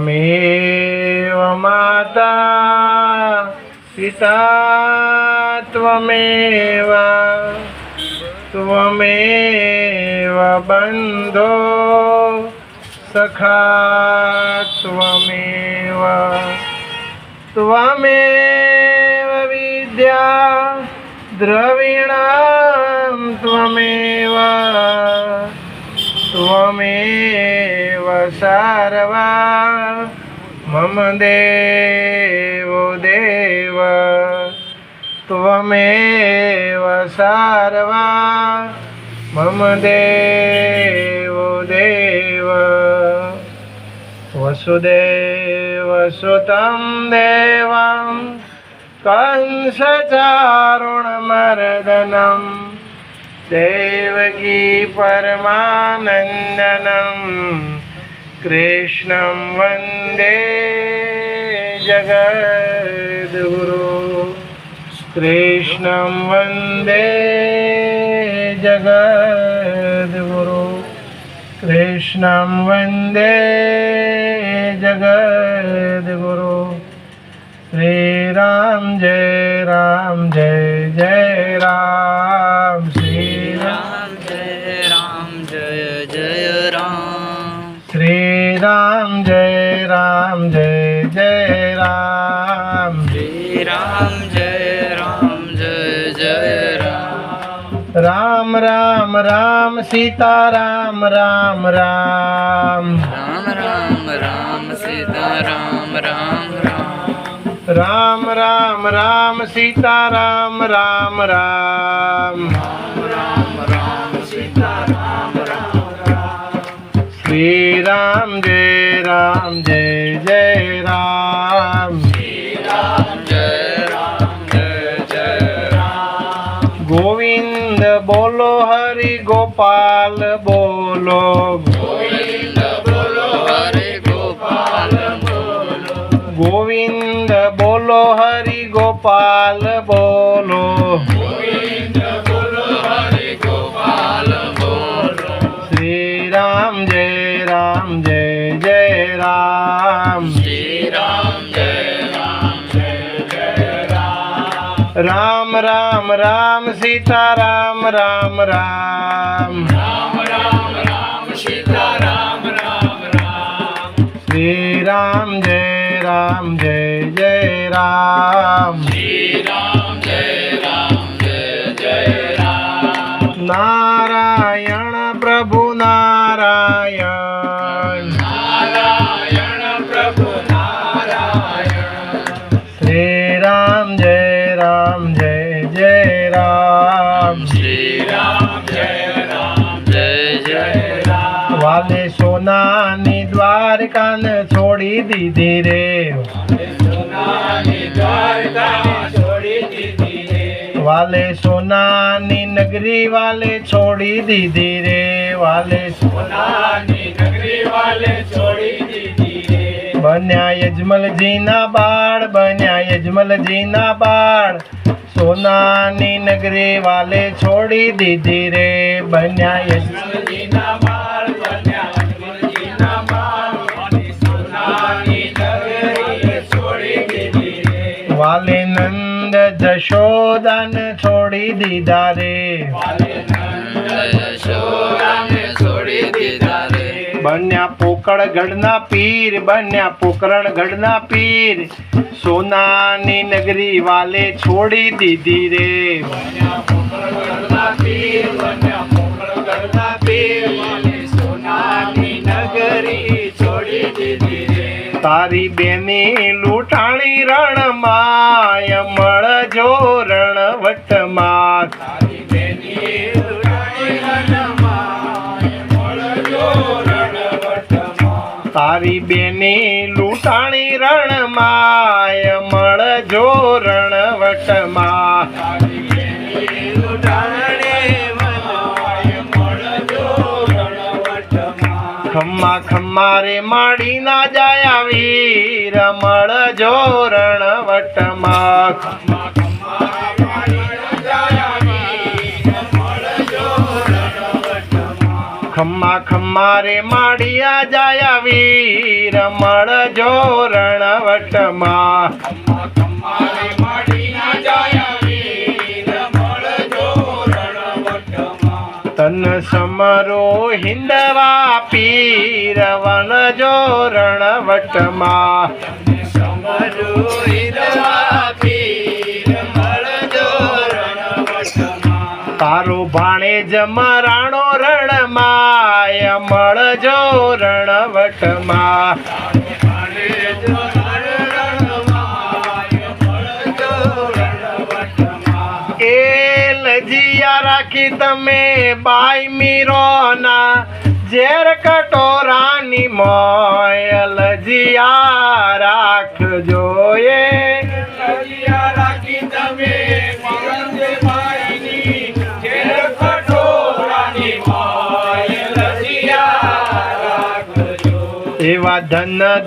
ત્વમેવ માતા પિતા ત્વમેવ ત્વમેવ બંધો સખા ત્વમેવ ત્વમેવ વિદ્યા દ્રવિણા ત્વમેવ ત્વમેવ त्वमेव सर्वा मम देवो देव त्वमेव सर्वा मम देवो देव वसुदेवसुतं देवं कंसचारुणमर्दनं देवकी परमानन्दनं कृष्णं वन्दे जगद्गुरु कृष्णं वन्दे जगद्गुरु कृष्णं वन्दे जगद्गुरु श्रीराम जय राम जय जय રામ જય જય રામ. શ્રી રામ જય રામ જય જય રામ. રામ રામ રામ સીતા રામ રામ. રામ રામ રામ રામ સીતા રામ રામ. રામ રામ રામ રામ સીતા રામ રામ. રામ રામ श्री राम जय राम जय जय राम गोविंद बोलो हरि गोपाल बोलो गोविंद बोलो हरि गोपाल बोलो गोविंद बोलो हरि गोपाल बोलो શ્રી રામ જય રામ જય જય રામ. શ્રી રામ જય રામ જય જય રામ રામ રામ રામ. સીતા રામ રામ રામ રામ રામ રામ સીતા રામ રામ રામ શ્રી રામ જય રામ જય જય રામ. શ્રી વાલે સોનાની દ્વારકાને છોડી દીધી રે. વાલે સોનાની નગરી વાલે છોડી દીધી રે. વાલે સોનાની નગરી વાલે છોડી દીધી રે બન્યા યજમલજીના બાળ, બન્યા યજમલજીના બાળ. સોનાની નગરી વાલે છોડી દીધી રે. બન્યા યજમલ વાલે નંદ જશોદાન છોડી દીધા રે બન્યા પોકળ ગઢના પીર બન્યા પોકરણ ગઢના પીર સોનાની નગરી વાલે છોડી દીધી રે તારી બેની લૂંટાણી રણમાય મળજો રણવટમાં. તારી બેની રણમાં તારી બેની લૂંટાણી રણમાય ખમ્મા ખમ્મા રે માડી ના જાય વીર મળજો જો રણવટમાં ખમ્મા ખમ્મા રે માડિયા જાય વીર મળજો રણવટમાં તન સમરો હિંદવા પીર પીર મળજો રણવટમાં તારો ભાણે જમરાણો રણમાય મળજો રણવટમાં રાખી તમે બાઈ મીરોના ઝેર કટોરાની મોયલ જિયા રાખજો એ. એવા ધન